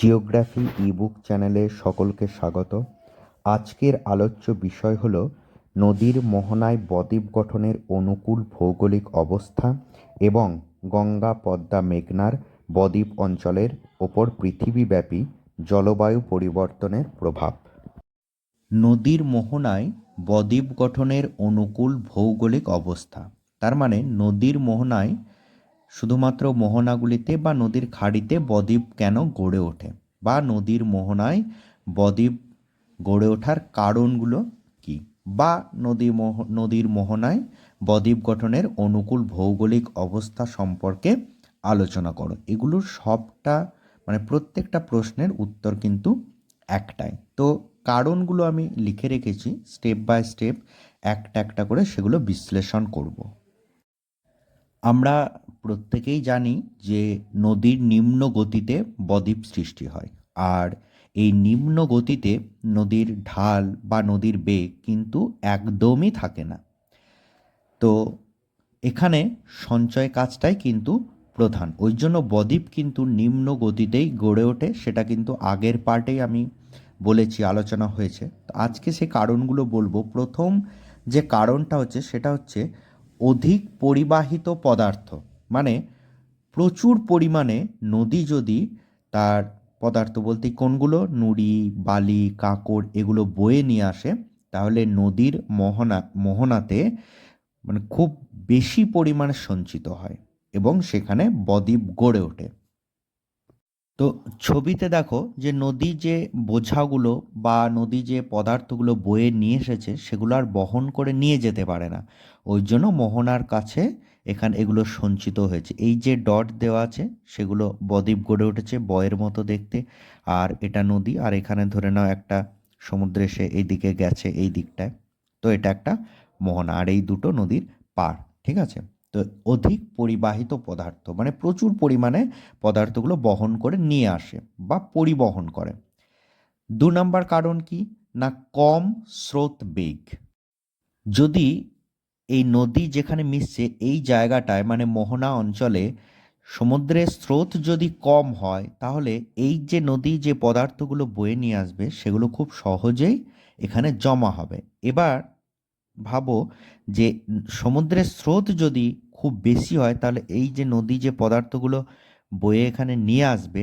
Geography ebook চ্যানেলে সকলকে স্বাগত। আজকের আলোচ্য বিষয় হল নদীর মোহনায় বদ্বীপ গঠনের অনুকূল ভৌগোলিক অবস্থা এবং গঙ্গা, পদ্মা, মেঘনার বদ্বীপ অঞ্চলের ওপর পৃথিবীব্যাপী জলবায়ু পরিবর্তনের প্রভাব। নদীর মোহনায় বদ্বীপ গঠনের অনুকূল ভৌগোলিক অবস্থা, তার মানে নদীর মোহনায় শুধুমাত্র মোহনাগুলিতে বা নদীর খাড়িতে বদ্বীপ কেন গড়ে ওঠে? বা নদীর মোহনায় বদ্বীপ গড়ে ওঠার কারণগুলো কি? বা নদী মোহ, নদীর মোহনায় বদ্বীপ গঠনের অনুকূল ভৌগোলিক অবস্থা সম্পর্কে আলোচনা করো। এগুলোর সবটা মানে প্রত্যেকটা প্রশ্নের উত্তর কিন্তু একটাই। তো কারণগুলো আমি লিখে রেখেছি, স্টেপ বাই স্টেপ একটা একটা করে সেগুলো বিশ্লেষণ করব। আমরা প্রত্যেকেই জানি যে নদীর নিম্ন গতিতে বদ্বীপ সৃষ্টি হয়। আর এই নিম্ন গতিতে নদীর ঢাল বা নদীর বেগ কিন্তু একদমই থাকে না। তো এখানে সঞ্চয় কাজটাই কিন্তু প্রধান। ওই জন্য বদ্বীপ কিন্তু নিম্ন গতিতেই গড়ে ওঠে, সেটা কিন্তু আগের পার্টেই আমি বলেছি, আলোচনা হয়েছে। তো আজকে সে কারণগুলো বলব। প্রথম যে কারণটা হচ্ছে, সেটা হচ্ছে অধিক পরিবাহিত পদার্থ। মানে প্রচুর পরিমাণে নদী যদি তার পদার্থ বলতে কোনগুলো? নুড়ি, বালি, কাঁকড় এগুলো বয়ে নিয়ে আসে, তাহলে নদীর মোহনা, মোহনাতে মানে খুব বেশি পরিমাণে সঞ্চিত হয় এবং সেখানে বদ্বীপ গড়ে ওঠে। তো ছবিতে দেখো যে নদী যে বোঝাগুলো বা নদী যে পদার্থগুলো বয়ে নিয়ে এসেছে, সেগুলো আর বহন করে নিয়ে যেতে পারে না। ওই জন্য মোহনার কাছে এখানে, এগুলো সঞ্চিত হয়েছে। এই যে ডট দেওয়া আছে, সেগুলো বদ্বীপ গড়ে উঠেছে বয়ের মতো দেখতে। আর এটা নদী, আর এখানে ধরে নাও একটা সমুদ্রে সে এইদিকে গেছে, এই দিকটায়। তো এটা একটা মোহনা, আর এই দুটো নদীর পার ঠিক আছে? তো অধিক পরিবাহিত পদার্থ মানে প্রচুর পরিমাণে পদার্থগুলো বহন করে নিয়ে আসে বা পরিবহন করে। দু নম্বর কারণ কি? না, কম স্রোত বেগ। যদি এই নদী যেখানে মিশছে, এই জায়গাটায় মানে মোহনা অঞ্চলে সমুদ্রের স্রোত যদি কম হয়, তাহলে এই যে নদী যে পদার্থগুলো বয়ে নিয়ে আসবে, সেগুলো খুব সহজেই এখানে জমা হবে। এবার ভাবো যে সমুদ্রের স্রোত যদি খুব বেশি হয়, তাহলে এই যে নদী যে পদার্থগুলো বয়ে এখানে নিয়ে আসবে,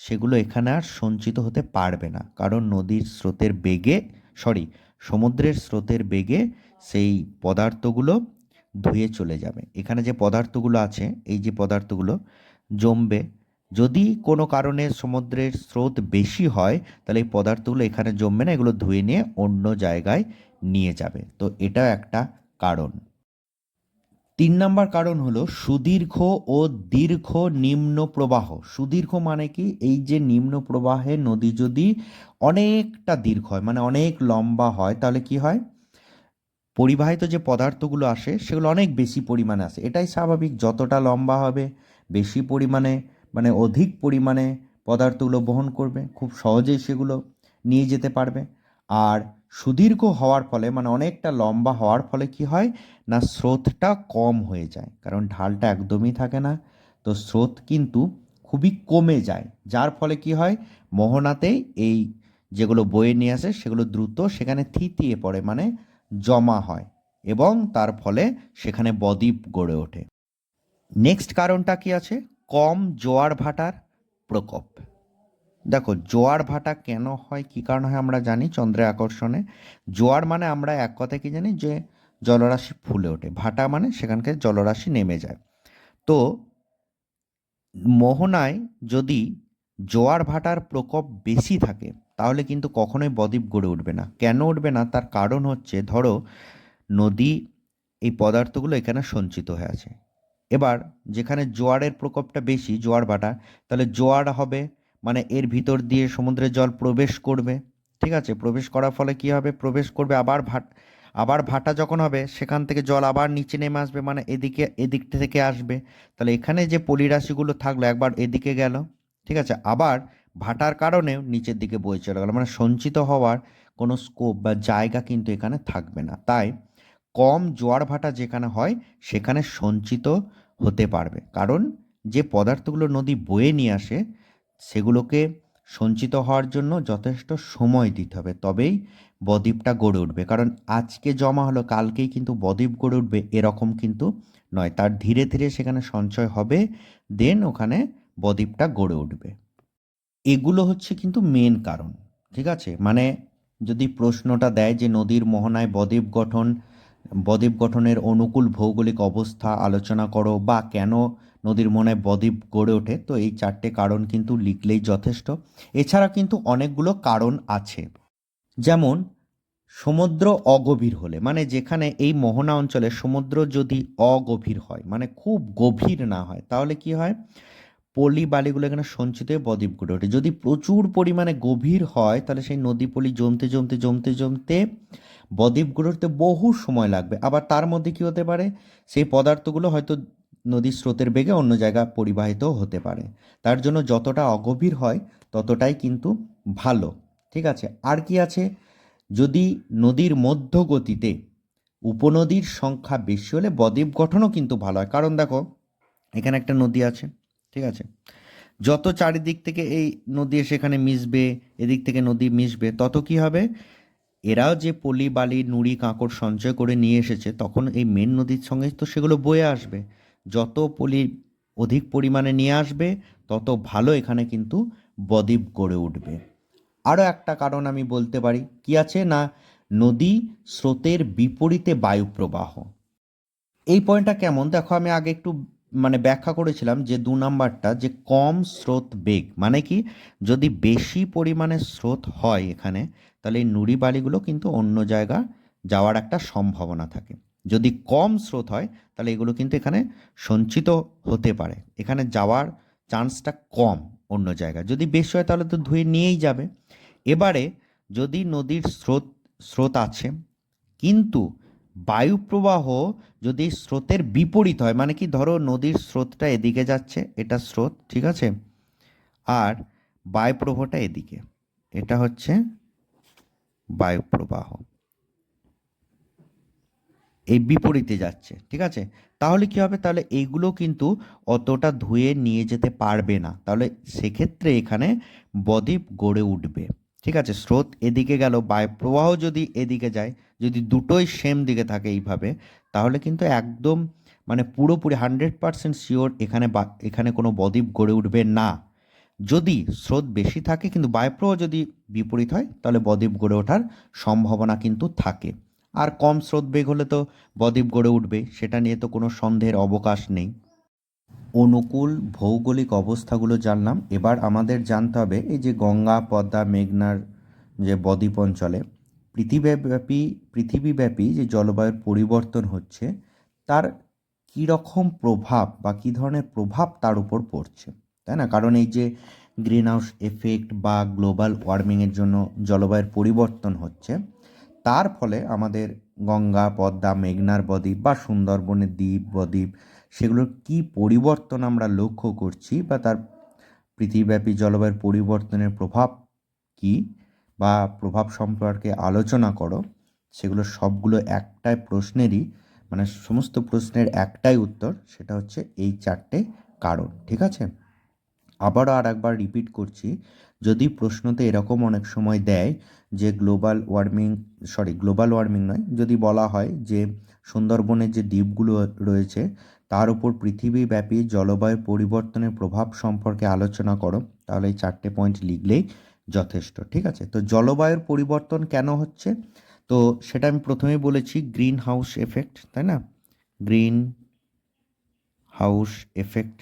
সেগুলো এখানে আর সঞ্চিত হতে পারবে না। কারণ নদীর স্রোতের বেগে সরি সমুদ্রের স্রোতের বেগে সেই পদার্থগুলো ধুয়ে চলে যাবে। এখানে যে পদার্থগুলো আছে, এই যে পদার্থগুলো জমবে, যদি কোনো কারণে সমুদ্রের স্রোত বেশি হয়, তাহলে এই পদার্থগুলো এখানে জমবে না, এগুলো ধুয়ে নিয়ে অন্য জায়গায় নিয়ে যাবে। তো এটাও একটা কারণ। তিন নম্বর কারণ হলো সুদীর্ঘ ও দীর্ঘ নিম্ন প্রবাহ। সুদীর্ঘ মানে কি? এই যে নিম্ন প্রবাহে নদী যদি অনেকটা দীর্ঘ হয় মানে অনেক লম্বা হয়, তাহলে কি হয়? পরিবাহিত যে পদার্থগুলো আসে, সেগুলো অনেক বেশি পরিমাণে আসে। এটাই স্বাভাবিক, যতটা লম্বা হবে, বেশি পরিমাণে মানে অধিক পরিমাণে পদার্থগুলো বহন করবে, খুব সহজেই সেগুলো নিয়ে যেতে পারবে। আর সুদীর্ঘ হওয়ার ফলে মানে অনেকটা লম্বা হওয়ার ফলে কি হয় না, স্রোতটা কম হয়ে যায়। কারণ ঢালটা একদমই থাকে না। তো স্রোত কিন্তু খুবই কমে যায়। যার ফলে কি হয়, মোহনাতেই এই যেগুলো বয়ে নিয়ে আসে, সেগুলো দ্রুত সেখানে থিতিয়ে পড়ে মানে জমা হয় এবং তার ফলে সেখানে বদ্বীপ গড়ে ওঠে। নেক্সট কারণটা কি আছে? কম জোয়ার ভাটার প্রকোপ। দেখো, জোয়ার ভাটা কেন হয়, কী কারণ হয় আমরা জানি চন্দ্রের আকর্ষণে। জোয়ার মানে আমরা এক কথায় কি জানি যে জলরাশি ফুলে ওঠে। ভাটা মানে সেখানকার জলরাশি নেমে যায়। তো মোহনায় যদি জোয়ার ভাটার প্রকোপ বেশি থাকে, তাহলে কিন্তু কখনোই বদ্বীপ গড়ে উঠবে না। কেন উঠবে না? তার কারণ হচ্ছে, ধরো, নদী এই পদার্থগুলো এখানে সঞ্চিত হয়ে আছে। এবার, যেখানে জোয়ারের প্রকোপটা বেশি, জোয়ার ভাটা, তাহলে জোয়ার হবে মানে এর ভিতর দিয়ে সমুদ্রের জল প্রবেশ করবে, ঠিক আছে? প্রবেশ করার ফলে কি হবে? প্রবেশ করবে আবার ভাট, আবার ভাটা যখন হবে, সেখান থেকে জল আবার নিচে নেমে আসবে মানে এদিকে, এদিক থেকে আসবে। তাহলে এখানে যে পলিরাশিগুলো থাকল, একবার এদিকে গেল, ঠিক আছে? আবার ভাটার কারণেও নিচের দিকে বয়ে চলে গেল মানে সঞ্চিত হওয়ার কোনো স্কোপ বা জায়গা কিন্তু এখানে থাকবে না। তাই কম জোয়ার ভাটা যেখানে হয়, সেখানে সঞ্চিত হতে পারবে। কারণ যে পদার্থগুলো নদী বয়ে নিয়ে আসে সেগুলোকে সঞ্চিত হওয়ার জন্য যথেষ্ট সময় দিতে হবে, তবেই বদ্বীপটা গড়ে উঠবে। কারণ আজকে জমা হলো, কালকেই কিন্তু বদ্বীপ গড়ে উঠবে, এরকম কিন্তু নয়। তার ধীরে ধীরে সেখানে সঞ্চয় হবে, দেন ওখানে বদ্বীপটা গড়ে উঠবে। এগুলো হচ্ছে কিন্তু মেন কারণ, ঠিক আছে? মানে যদি প্রশ্নটা দেয় যে নদীর মোহনায় বদ্বীপ গঠন, বদ্বীপ গঠনের অনুকূল ভৌগোলিক অবস্থা আলোচনা করো বা কেন নদীর মনে বদ্বীপ গড়ে ওঠে। তো এই চারটে কারণ কিন্তু লিখলেই যথেষ্ট। এছাড়া কিন্তু অনেকগুলো কারণ আছে। যেমন, সমুদ্র অগভীর হলে মানে যেখানে এই মোহনা অঞ্চলে সমুদ্র যদি অগভীর হয় মানে খুব গভীর না হয়, তাহলে কি হয়? পলি বালিগুলো এখানে সঞ্চিত হয়ে বদ্বীপ গড়ে ওঠে। যদি প্রচুর পরিমাণে গভীর হয়, তাহলে সেই নদী পলি জমতে জমতে জমতে জমতে বদ্বীপ গড়ে উঠতে বহু সময় লাগবে। আবার তার মধ্যে কি হতে পারে? সেই পদার্থগুলো হয়তো নদীর স্রোতের বেগে অন্য জায়গা পরিবাহিত হতে পারে। তার জন্য যতটা অগভীর হয়, ততটাই কিন্তু ভালো। ঠিক আছে? আর কি আছে? যদি নদীর মধ্য গতিতে উপনদীর সংখ্যা বেশি হলে বদ্বীপ গঠনও কিন্তু ভালো হয়। কারণ দেখো, এখানে একটা নদী আছে। ঠিক আছে? যত চারিদিক থেকে এই নদী এসে এখানে মিশবে, এদিক থেকে নদী মিশবে, তত কি হবে? এরাও যে পলি, বালি, নুড়ি, কাঁকড় সঞ্চয় করে নিয়ে এসেছে, তখন এই মেন নদীর সঙ্গে তো সেগুলো বয়ে আসবে। যত পলি অধিক পরিমাণে নিয়ে আসবে, তত ভালো এখানে কিন্তু বদ্বীপ গড়ে উঠবে। আরও একটা কারণ আমি বলতে পারি, কি আছে না, নদী স্রোতের বিপরীতে বায়ু প্রবাহ এই পয়েন্টটা কেমন? দেখো, আমি আগে একটু মানে ব্যাখ্যা করেছিলাম যে দু নাম্বারটা, যে কম স্রোত বেগ মানে কি, যদি বেশি পরিমাণে স্রোত হয় এখানে, তাহলে এই নুড়ি বালিগুলো কিন্তু অন্য জায়গা যাওয়ার একটা সম্ভাবনা থাকে। যদি কম স্রোত হয়, তাহলে এগুলো কিন্তু এখানে সঞ্চিত হতে পারে। এখানে যাওয়ার চান্সটা কম অন্য জায়গায়। যদি বেশি হয়, তাহলে তো ধুয়ে নিয়েই যাবে। এবারে যদি নদীর স্রোত স্রোত আছে, কিন্তু বায়ু প্রবাহ যদি স্রোতের বিপরীত হয় মানে কি, ধরো নদীর স্রোতটা এদিকে যাচ্ছে, এটা স্রোত, ঠিক আছে? আর বায়ুপ্রবাহটা এদিকে, এটা হচ্ছে বায়ু প্রবাহ এই বিপরীতে যাচ্ছে, ঠিক আছে? তাহলে কি হবে? তাহলে এইগুলো কিন্তু অতটা ধুয়ে নিয়ে যেতে পারবে না। তাহলে সেক্ষেত্রে এখানে বদ্বীপ গড়ে উঠবে, ঠিক আছে? স্রোত এদিকে গেল বায়ু প্রবাহ যদি এদিকে যায়, যদি দুটোই সেম দিকে থাকে এইভাবে, তাহলে কিন্তু একদম মানে পুরোপুরি হান্ড্রেড পারসেন্ট শিওর এখানে বা, এখানে কোনো বদ্বীপ গড়ে উঠবে না। যদি স্রোত বেশি থাকে, কিন্তু বায়ুপ্রবাহ যদি বিপরীত হয়, তাহলে বদ্বীপ গড়ে ওঠার সম্ভাবনা কিন্তু থাকে। আর কম স্রোত বেগ হলে তো বদ্বীপ গড়ে উঠবে, সেটা নিয়ে তো কোনো সন্দেহের অবকাশ নেই। অনুকূল ভৌগোলিক অবস্থাগুলো জানলাম। এবার আমাদের জানতে হবে এই যে গঙ্গা, পদ্মা, মেঘনার যে বদ্বীপ অঞ্চলে পৃথিবীব্যাপী পৃথিবীব্যাপী যে জলবায়ুর পরিবর্তন হচ্ছে, তার কী রকম প্রভাব বা কী ধরনের প্রভাব তার উপর পড়ছে, তাই না? কারণ এই যে গ্রিন হাউস এফেক্ট বা গ্লোবাল ওয়ার্মিংয়ের জন্য জলবায়ুর পরিবর্তন হচ্ছে তার ফলে আমাদের গঙ্গা, পদ্মা, মেঘনার বদ্বীপ বা সুন্দরবনের দ্বীপ, বদ্বীপ, সেগুলোর কী পরিবর্তন আমরা লক্ষ্য করছি বা তার পৃথিবীব্যাপী জলবায়ুর পরিবর্তনের প্রভাব কী বা প্রভাব সম্পর্কে আলোচনা করো, সেগুলো সবগুলো একটাই প্রশ্নেরই মানে সমস্ত প্রশ্নের একটাই উত্তর, সেটা হচ্ছে এই চারটে কারণ, ঠিক আছে? আবারও আর একবার রিপিট করছি, যদি প্রশ্নতে এরকম অনেক সময় দেয় যে global warming, sorry, global warming নয়, যদি বলা হয় যে সুন্দরবনের যে দ্বীপগুলো রয়েছে, তার উপর পৃথিবীব্যাপী জলবায়ু পরিবর্তনের প্রভাব সম্পর্কে আলোচনা করো, তাহলে এই চারটে পয়েন্ট লিখলেই যথেষ্ট, ঠিক আছে? তো জলবায়ুর পরিবর্তন কেন হচ্ছে? তো সেটা আমি প্রথমেই বলেছি গ্রিন হাউস এফেক্ট তাই না? গ্রিন হাউস এফেক্ট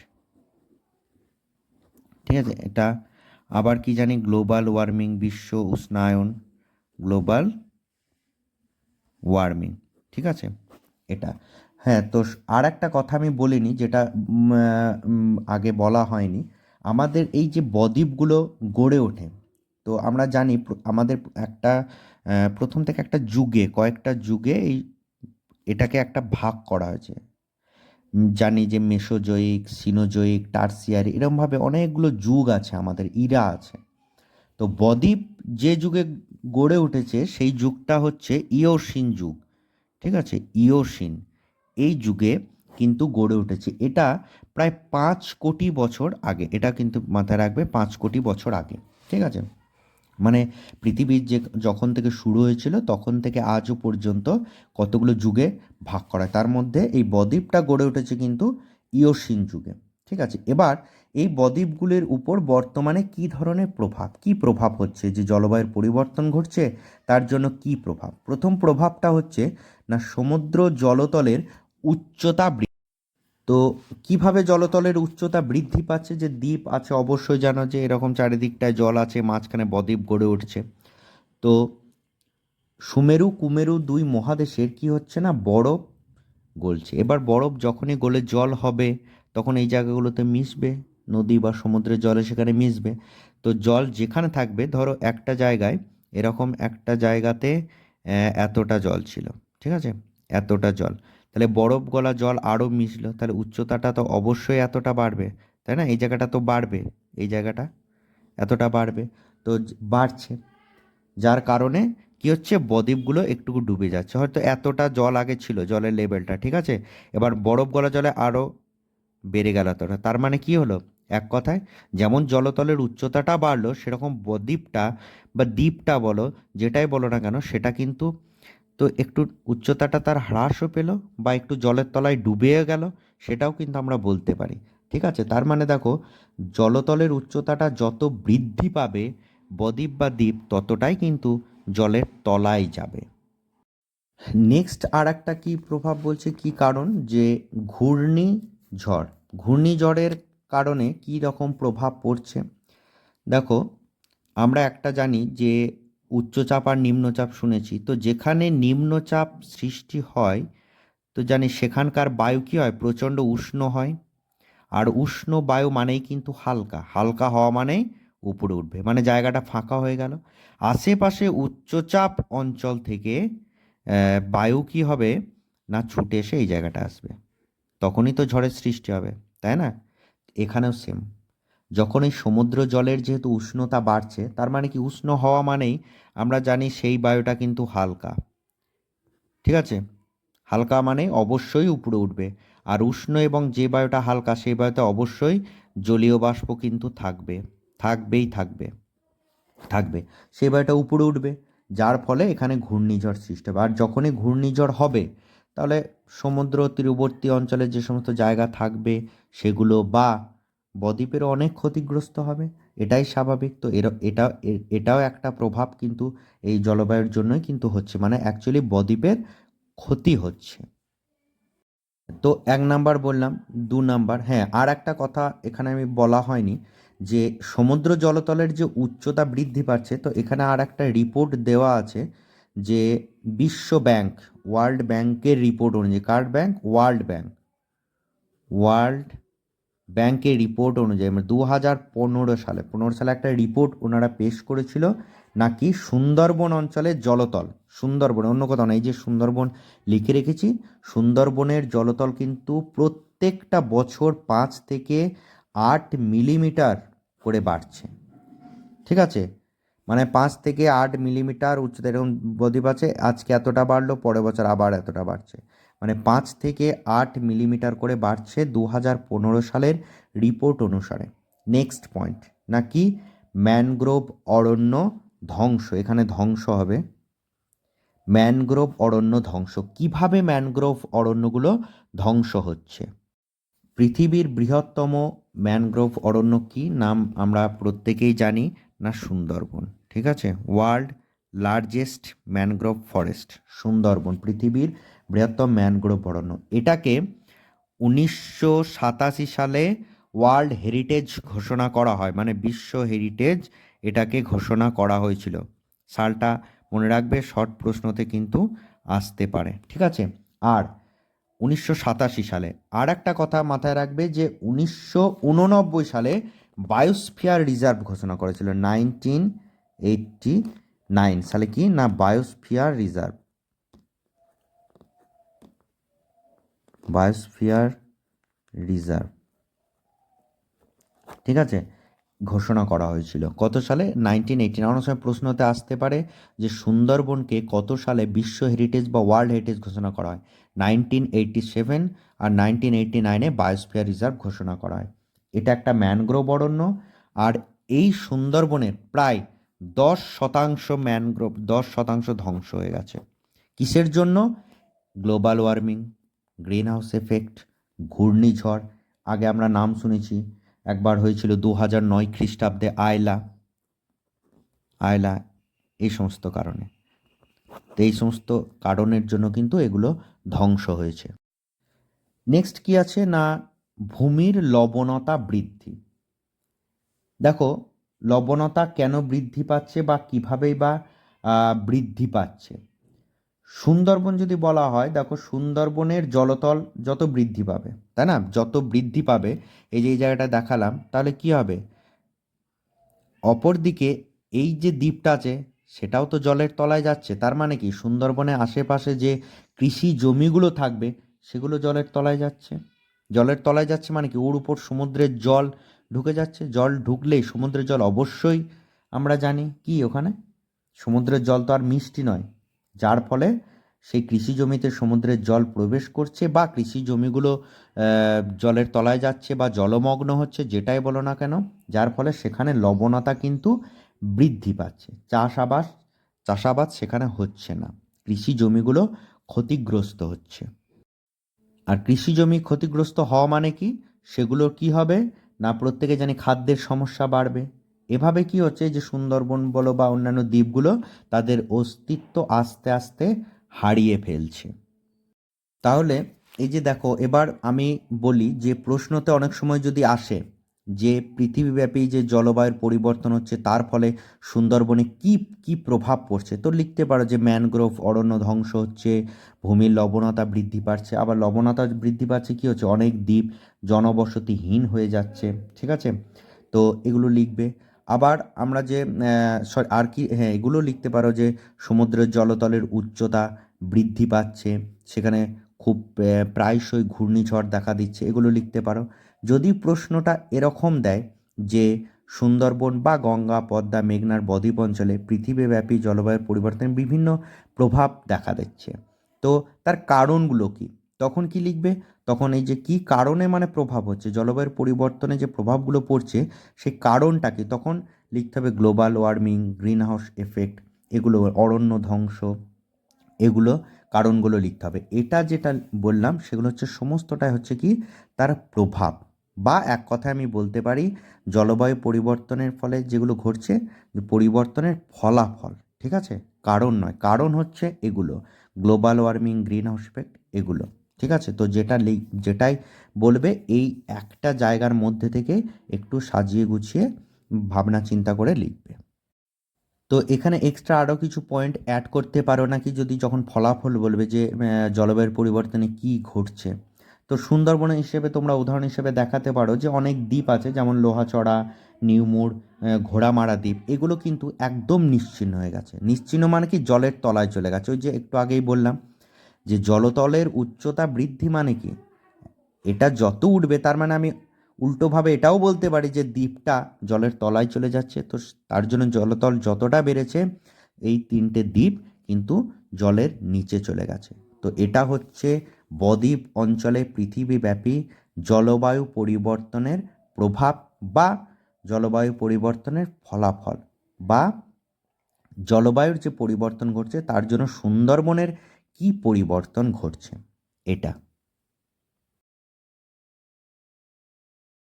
ঠিক আছে? এটা আবার কি জানি গ্লোবাল ওয়ার্মিং বিশ্ব উষ্ণায়ন, গ্লোবাল ওয়ার্মিং, ঠিক আছে? এটা। হ্যাঁ তো আর একটা কথা আমি বলিনি যেটা আগে বলা হয়নি। আমাদের এই যে বদ্বীপগুলো গড়ে ওঠে, তো আমরা জানি আমাদের একটা প্রথম থেকে একটা যুগে, কয়েকটা যুগে এই, এটাকে একটা ভাগ করা হয়েছে। জানি যে মেসোজয়িক, সিনোজয়িক, টার্সিয়ারি এরকমভাবে অনেকগুলো যুগ আছে, আমাদের ইরা আছে। তো বদ্বীপ যে যুগে গড়ে উঠেছে, সেই যুগটা হচ্ছে ইয়োসিন যুগ, ঠিক আছে? ইয়োসিন, এই যুগে কিন্তু গড়ে উঠেছে। এটা প্রায় পাঁচ কোটি বছর আগে, এটা কিন্তু মাথায় রাখবে, পাঁচ কোটি বছর আগে, ঠিক আছে? মানে পৃথিবীর যে যখন থেকে শুরু হয়েছিল, তখন থেকে আজও পর্যন্ত কতগুলো যুগে ভাগ করা। তার মধ্যে এই বদ্বীপটা গড়ে উঠেছে কিন্তু ইয়োসিন যুগে, ঠিক আছে? এবার এই বদ্বীপগুলির উপর বর্তমানে কি ধরনের প্রভাব, কি প্রভাব হচ্ছে? যে জলবায়ুর পরিবর্তন ঘটছে, তার জন্য কি প্রভাব? প্রথম প্রভাবটা হচ্ছে না সমুদ্র জলতলের উচ্চতা তো কীভাবে জলতলের উচ্চতা বৃদ্ধি পাচ্ছে? যে দ্বীপ আছে, অবশ্যই জানো যে এরকম চারিদিকটায় জল আছে, মাঝখানে বদ্বীপ গড়ে উঠছে। তো সুমেরু, কুমেরু দুই মহাদেশের কি হচ্ছে না? বরফ গলছে। এবার বরফ যখনই গলে জল হবে, তখন এই জায়গাগুলোতে মিশবে। নদী বা সমুদ্রের জলে সেখানে মিশবে। তো জল যেখানে থাকবে, ধরো একটা জায়গায়, এরকম একটা জায়গাতে এতটা জল ছিল। ঠিক আছে? এতটা জল। তাহলে বরফ গলা জল আরও মিশলো, তাহলে উচ্চতাটা তো অবশ্যই এতটা বাড়বে, তাই না? এই জায়গাটা তো বাড়বে, এই জায়গাটা এতটা বাড়বে, তো বাড়ছে। যার কারণে কি হচ্ছে? বদ্বীপগুলো একটুকু ডুবে যাচ্ছে। হয়তো এতটা জল আগে ছিল জলের লেভেলটা, ঠিক আছে? এবার বরফ গলা জলে আরও বেড়ে গেল এতটা। তার মানে কি হলো? এক কথায়, যেমন জলতলের উচ্চতাটা বাড়লো, সেরকম বদ্বীপটা বা দ্বীপটা বলো, যেটাই বলো না কেন, সেটা কিন্তু তো একটু উচ্চতাটা তার হ্রাসও পেল বা একটু জলের তলায় ডুবেও গেল, সেটাও কিন্তু আমরা বলতে পারি। ঠিক আছে? তার মানে দেখো, জলতলের উচ্চতাটা যত বৃদ্ধি পাবে, বদ্বীপ বা দ্বীপ ততটাই কিন্তু জলের তলায় যাবে। নেক্সট আর একটা কী প্রভাব বলছে? কি কারণ? যে ঘূর্ণি ঘূর্ণিঝড় ঘূর্ণিঝড়ের কারণে কী রকম প্রভাব পড়ছে? দেখো, আমরা একটা জানি যে উচ্চচাপ আর নিম্নচাপ শুনেছি। তো যেখানে নিম্নচাপ সৃষ্টি হয়, তো জানি সেখানকার বায়ু কী হয়? প্রচণ্ড উষ্ণ হয়। আর উষ্ণ বায়ু মানেই কিন্তু হালকা। হালকা হওয়া মানেই উপরে উঠবে। মানে জায়গাটা ফাঁকা হয়ে গেল। আশেপাশে উচ্চচাপ অঞ্চল থেকে বায়ু কি হবে? না, ছুটে এসে এই জায়গাটা আসবে। তখনই তো ঝড়ের সৃষ্টি হবে। তাই না? এখানেও সেম যখন এই সমুদ্র জলের যেহেতু উষ্ণতা বাড়ছে, তার মানে কি উষ্ণ হওয়া মানেই আমরা জানি সেই বায়ুটা কিন্তু হালকা। ঠিক আছে? হালকা মানে অবশ্যই উপরে উঠবে। আর উষ্ণ এবং যে বায়ুটা হালকা, সেই বায়ুতে অবশ্যই জলীয় বাষ্প কিন্তু থাকবে, থাকবেই থাকবে থাকবে। সেই বায়ুটা উপরে উঠবে, যার ফলে এখানে ঘূর্ণিঝড় সৃষ্টি হবে। আর যখনই ঘূর্ণিঝড় হবে, তাহলে সমুদ্র তীরবর্তী অঞ্চলে যে সমস্ত জায়গা থাকবে, সেগুলো বা বদ্বীপেরও অনেক ক্ষতিগ্রস্ত হবে। এটাই স্বাভাবিক। তো এর এটা এটাও একটা প্রভাব কিন্তু এই জলবায়ুর জন্যই কিন্তু হচ্ছে। মানে অ্যাকচুয়ালি বদ্বীপের ক্ষতি হচ্ছে। তো এক নাম্বার বললাম, দু নাম্বার। হ্যাঁ আর একটা কথা এখানে আমি বলা হয়নি যে সমুদ্র জলতলের যে উচ্চতা বৃদ্ধি পাচ্ছে, তো এখানে আর একটা রিপোর্ট দেওয়া আছে যে বিশ্ব ব্যাংক ওয়ার্ল্ড ব্যাংকের রিপোর্ট অনুযায়ী, কার ব্যাংক ওয়ার্ল্ড ব্যাংক ওয়ার্ল্ড ব্যাংকের রিপোর্ট অনুযায়ী মানে দু হাজার পনেরো সালে পনেরো সালে একটা রিপোর্ট ওনারা পেশ করেছিল নাকি সুন্দরবন অঞ্চলে জলতল, সুন্দরবন, অন্য কথা নয় এই যে সুন্দরবন লিখে রেখেছি, সুন্দরবনের জলতল কিন্তু প্রত্যেকটা বছর পাঁচ থেকে আট মিলিমিটার করে বাড়ছে। ঠিক আছে? মানে পাঁচ থেকে আট মিলিমিটার উচ্চতা, এরকম বদ্বীপ আছে, আজকে এতটা বাড়লো, পরের বছর আবার এতটা বাড়ছে। মানে পাঁচ থেকে আট মিলিমিটার করে বাড়ছে দু হাজার পনেরো সালের রিপোর্ট অনুসারে। নেক্সট পয়েন্ট নাকি ম্যানগ্রোভ অরণ্য ধ্বংস, এখানে ধ্বংস হবে। ম্যানগ্রোভ অরণ্য ধ্বংস, কীভাবে ম্যানগ্রোভ অরণ্যগুলো ধ্বংস হচ্ছে? পৃথিবীর বৃহত্তম ম্যানগ্রোভ অরণ্য কি? নাম আমরা প্রত্যেকেই জানি না সুন্দরবন, ঠিক আছে? World largest mangrove forest Sundarban, পৃথিবীর বৃহত্তম ম্যানগ্রোভ অরণ্য এটাকে উনিশশো সাতাশি সালে ওয়ার্ল্ড হেরিটেজ ঘোষণা করা হয় মানে বিশ্ব হেরিটেজ এটাকে ঘোষণা করা হয়েছিল। সালটা মনে রাখবে শর্ট প্রশ্নতে কিন্তু আসতে পারে, ঠিক আছে? আর উনিশশো সাতাশি সালে আর একটা কথা মাথায় রাখবে যে উনিশশো উননব্বই সালে বায়োস্ফিয়ার রিজার্ভ ঘোষণা করেছিল নাইনটিন এইটটি নাইন সালে কি না বায়োস্ফিয়ার রিজার্ভ বায়োস্ফিয়ার রিজার্ভ ঠিক আছে? ঘোষণা করা হয়েছিল। কত সালে? নাইনটিন এইটিন অনেক সময় প্রশ্নতে আসতে পারে যে সুন্দরবনকে কত সালে বিশ্ব হেরিটেজ বা ওয়ার্ল্ড হেরিটেজ ঘোষণা করা হয়? নাইনটিন এইটটি সেভেন আর নাইনটিন এইটটি নাইনে বায়োস্ফিয়ার রিজার্ভ ঘোষণা করা হয়। এটা একটা ম্যানগ্রোভ অরণ্য, আর এই সুন্দরবনের প্রায় দশ শতাংশ ম্যানগ্রোভ, দশ শতাংশ ধ্বংস হয়ে গেছে। কিসের জন্য? Global warming green house effect, ঘূর্ণিঝড়। আগে আমরা নাম শুনেছি, একবার হয়েছিল দু হাজার নয় খ্রিস্টাব্দে আয়লা আয়লা এই সমস্ত কারণে। তো এই সমস্ত কারণের জন্য কিন্তু এগুলো ধ্বংস হয়েছে। নেক্সট কি আছে? না ভূমির লবণতা বৃদ্ধি। দেখো, লবণতা কেন বৃদ্ধি পাচ্ছে বা কীভাবেই বা বৃদ্ধি পাচ্ছে? সুন্দরবন যদি বলা হয়, দেখো সুন্দরবনের জলতল যত বৃদ্ধি পাবে, তাই না? যত বৃদ্ধি পাবে, এই যে এই জায়গাটা দেখালাম, তাহলে কি হবে? অপরদিকে এই যে দ্বীপটা আছে, সেটাও তো জলের তলায় যাচ্ছে। তার মানে কি? সুন্দরবনের আশেপাশে যে কৃষি জমিগুলো থাকবে, সেগুলো জলের তলায় যাচ্ছে। জলের তলায় যাচ্ছে মানে কি? ওর উপর সমুদ্রের জল ঢুকে যাচ্ছে। জল ঢুকলেই সমুদ্রের জল অবশ্যই আমরা জানি। কি ওখানে? সমুদ্রের জল তো আর মিষ্টি নয়। যার ফলে সেই কৃষি জমিতে সমুদ্রের জল প্রবেশ করছে বা কৃষি জমিগুলো জলের তলায় যাচ্ছে বা জলমগ্ন হচ্ছে, যেটাই বলো না কেন, যার ফলে সেখানে লবণতা কিন্তু বৃদ্ধি পাচ্ছে। চাষাবাদ চাষাবাদ সেখানে হচ্ছে না। কৃষি জমিগুলো ক্ষতিগ্রস্ত হচ্ছে। আর কৃষি জমি ক্ষতিগ্রস্ত হওয়া মানে কি? সেগুলো কি হবে? না প্রত্যেকে জানি খাদ্যের সমস্যা বাড়বে। এভাবে কি হচ্ছে যে সুন্দরবন বলো বা অন্যান্য দ্বীপগুলো তাদের অস্তিত্ব আস্তে আস্তে হারিয়ে ফেলছে। তাহলে এই যে দেখো, এবার আমি বলি যে প্রশ্নতে অনেক সময় যদি আসে যে পৃথিবীব্যাপী যে জলবায়ুর পরিবর্তন হচ্ছে, তার ফলে সুন্দরবনে কি কি প্রভাব পড়ছে? তো লিখতে পারো যে ম্যানগ্রোভ অরণ্য ধ্বংস হচ্ছে, ভূমির লবণতা বৃদ্ধি পাচ্ছে, আবার লবণতা বৃদ্ধি পাচ্ছে কি হচ্ছে? অনেক দ্বীপ জনবসতিহীন হয়ে যাচ্ছে, ঠিক আছে? তো এগুলো লিখবে। আবার আমরা যে আর কি হ্যাঁ এগুলো লিখতে পারো যে সমুদ্রের জলতলের উচ্চতা বৃদ্ধি পাচ্ছে, সেখানে খুব প্রায়শই ঘূর্ণিঝড় দেখা দিচ্ছে, এগুলো লিখতে পারো। যদি প্রশ্নটা এরকম দেয় যে সুন্দরবন বা গঙ্গা, পদ্মা, মেঘনার বদ্বীপ অঞ্চলে পৃথিবীব্যাপী জলবায়ুর পরিবর্তনের বিভিন্ন প্রভাব দেখা দিচ্ছে, তো তার কারণগুলো কি? তখন কি লিখবে? তখন এই যে কি কারণে মানে প্রভাব হচ্ছে, জলবায়ুর পরিবর্তনে যে প্রভাবগুলো পড়ছে, সেই কারণটা কি? তখন লিখতে হবে global warming green house effect, এগুলো অরণ্য ধ্বংস, এগুলো কারণগুলো লিখতে হবে। এটা যেটা বললাম, সেগুলো হচ্ছে সমস্তটাই হচ্ছে কি? তার প্রভাব। বা এক কথায় আমি বলতে পারি, জলবায়ু পরিবর্তনের ফলে যেগুলো ঘটছে পরিবর্তনের ফলাফল, ঠিক আছে? কারণ নয়। কারণ হচ্ছে এগুলো। Global warming green house effect, এগুলো। ঠিক আছে? তো যেটা যেটাই বলবে, এই একটা জায়গার মধ্যে থেকে একটু সাজিয়ে গুছিয়ে ভাবনা চিন্তা করে লিখবে। তো এখানে এক্সট্রা আরও কিছু পয়েন্ট অ্যাড করতে পারো নাকি যদি যখন ফলাফল বলবে যে জলবায়ুর পরিবর্তনে কি ঘটছে? তো সুন্দরবন হিসেবে তোমরা উদাহরণ হিসেবে দেখাতে পারো যে অনেক দ্বীপ আছে, যেমন লোহাচড়া, নিউমুর ঘোড়ামারা দ্বীপ, এগুলো কিন্তু একদম নিশ্চিহ্ন হয়ে গেছে। নিশ্চিহ্ন মানে কি? জলের তলায় চলে গেছে। ওই যে একটু আগেই বললাম যে জলতলের উচ্চতা বৃদ্ধি মানে কি? এটা যত উঠবে তার মানে আমি উল্টোভাবে এটাও বলতে পারি যে দ্বীপটা জলের তলায় চলে যাচ্ছে। তো তার জন্য জলতল যতটা বেড়েছে এই তিনটে দ্বীপ কিন্তু জলের নিচে চলে গেছে। তো এটা হচ্ছে বদ্বীপ অঞ্চলে পৃথিবীব্যাপী জলবায়ু পরিবর্তনের প্রভাব বা জলবায়ু পরিবর্তনের ফলাফল বা জলবায়ুর যে পরিবর্তন ঘটছে তার জন্য সুন্দরবনের কি পরিবর্তন ঘটছে এটা।